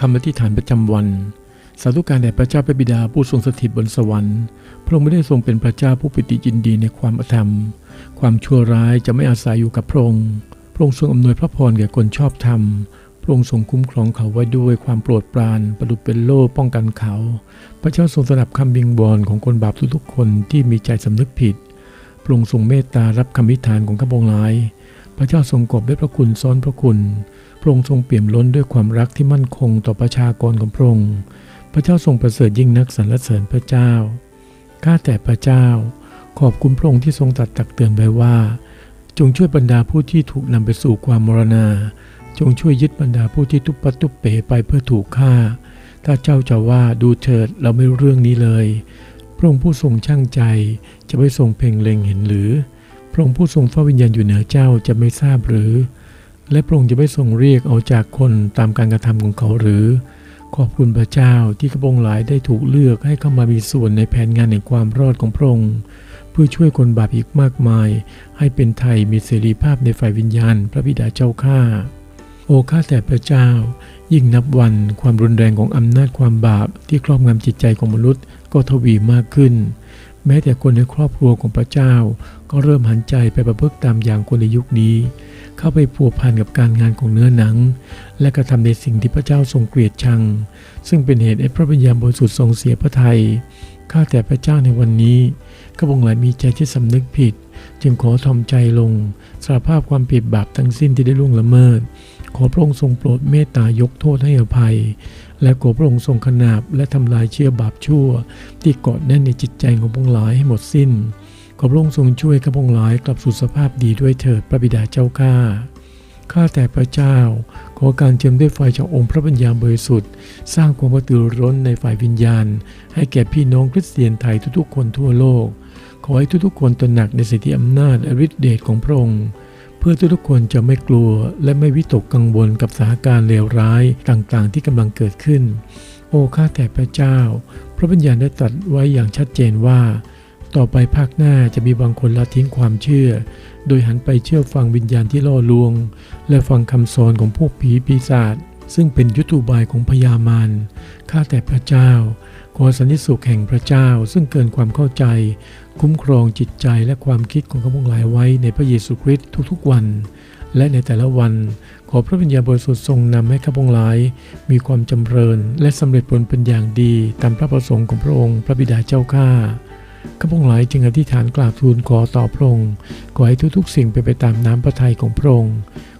คำอธิษฐานประจำวัน สาธุการแด่พระเจ้าพระบิดาผู้ทรงสถิตบนสวรรค์ พระองค์ไม่ได้ทรงเป็นพระเจ้าผู้ปิติยินดีในความอธรรม ความชั่วร้ายจะไม่อาศัยอยู่กับพระองค์ พระองค์ทรงอำนวยพระพรแก่คนชอบธรรม พระองค์ทรงคุ้มครองเขาไว้ด้วยความโปรดปราน ประดุจเป็นโล่ป้องกันเขา พระเจ้าทรงสนับคำบิงบอลของคนบาปทุกๆคนที่มีใจสำนึกผิด พระองค์ทรงเมตตารับคำวิธานของข้าพงหลาย พระเจ้าทรงกอบด้วยพระคุณซ้อนพระคุณ พระองค์ทรงเปี่ยมล้นด้วยความรักที่มั่นคงต่อประชากรของพระองค์ พระเจ้าทรงประเสริฐยิ่งนักสรรเสริญพระเจ้า ข้าแต่พระเจ้า ขอบคุณพระองค์ที่ทรงตัดตักเตือนไว้ว่า จงช่วยบรรดาผู้ที่ถูกนำไปสู่ความมรณา จงช่วยยึดบรรดาผู้ที่ทุบปัดทุบเปไปเพื่อถูกฆ่า ถ้าเจ้าจะว่าดูเถิดเราไม่รู้เรื่องนี้เลย พระองค์ผู้ทรงช่างใจจะไม่ทรงเพ่งเล็งเห็นหรือ พระองค์ผู้ทรงเฝ้าวิญญาณอยู่เหนือเจ้าจะไม่ทราบหรือ และพระองค์จะไม่ทรงเรียกเอาจากคนตามการกระทำของเขาหรือ ขอบคุณพระเจ้าที่กระพงหลายได้ถูกเลือกให้เข้ามามีส่วนในแผนงานแห่งความรอดของพระองค์เพื่อช่วยคนบาปอีกมากมาย ให้เป็นไทยมีเสรีภาพในฝ่ายวิญญาณ พระบิดาเจ้าข้าโอ้ข้าแต่พระเจ้า ยิ่งนับวันความรุนแรงของอำนาจความบาปที่ครอบงำจิตใจของมนุษย์ก็ทวีมากขึ้น แม้แต่คนในครอบครัวของพระเจ้า ก็เริ่มหันใจไปประพฤติตามอย่างคนในยุคนี้ เข้าไปพัวพันกับการงานของเนื้อหนัง และกระทำในสิ่งที่พระเจ้าทรงเกลียดชัง ซึ่งเป็นเหตุให้พระวิญญาณบริสุทธิ์ทรงเสียพระทัยข้าแต่พระเจ้าในวันนี้ข้าพงหลายมีใจที่สำนึกผิด จึงขอทอมใจลงสารภาพความผิดบาปทั้งสิ้นที่ได้ล่วงละเมิด ขอพระองค์ทรงโปรดเมตตายกโทษให้อภัย และขอพระองค์ทรงขนาบและทำลายเชื้อบาปชั่ว ที่เกาะแน่นในจิตใจของพวกหลายให้หมดสิ้น ขอพระองค์ทรงช่วยข้าพงหลายกลับสู่สภาพดีด้วยเถิดพระบิดาเจ้าข้าข้าแต่พระเจ้า ขอการเจิมด้วยไฟจากองค์พระปัญญาบริสุทธิ์ สร้างความกระตือร้นในฝ่ายวิญญาณ ให้แก่พี่น้องคริสเตียนไทยทุกๆ คนทั่วโลก ขอให้ทุกๆ คนตระหนักในสิทธิอำนาจและฤทธิเดชของพระองค์ เพื่อทุกๆคนจะไม่กลัวและไม่วิตกกังวลกับสถานการณ์เลวร้ายต่างๆ ที่กำลังเกิดขึ้น โอ้ข้าแต่พระเจ้า พระบัญญาได้ตรัสไว้อย่างชัดเจนว่า ต่อไปภาคหน้าจะมีบางคนละทิ้งความเชื่อ โดยหันไปเชื่อฟังวิญญาณที่ล่อลวง และฟังคำสอนของพวกผีปีศาจ ซึ่งเป็นยุทธุบายของพญามารข้าแต่พระเจ้า ขอสันติสุขแห่งพระเจ้า ซึ่งเกินความเข้าใจ คุ้มครองจิตใจและความคิดของข้าพงหลายไว้ในพระเยซูคริสต์ทุกๆวัน และในแต่ละวัน ขอพระวิญญาณบริสุทธิ์ทรงนำให้ข้าพงหลาย มีความจำเริญ และสำเร็จผลเป็นอย่างดีตามพระประสงค์ของพระองค์ พระบิดาเจ้าข้าข้าพงหลายจึงอธิษฐานกราบทูลขอต่อพระองค์ขอให้ทุกๆ สิ่งเป็นไปตามน้ำพระทัยของพระองค์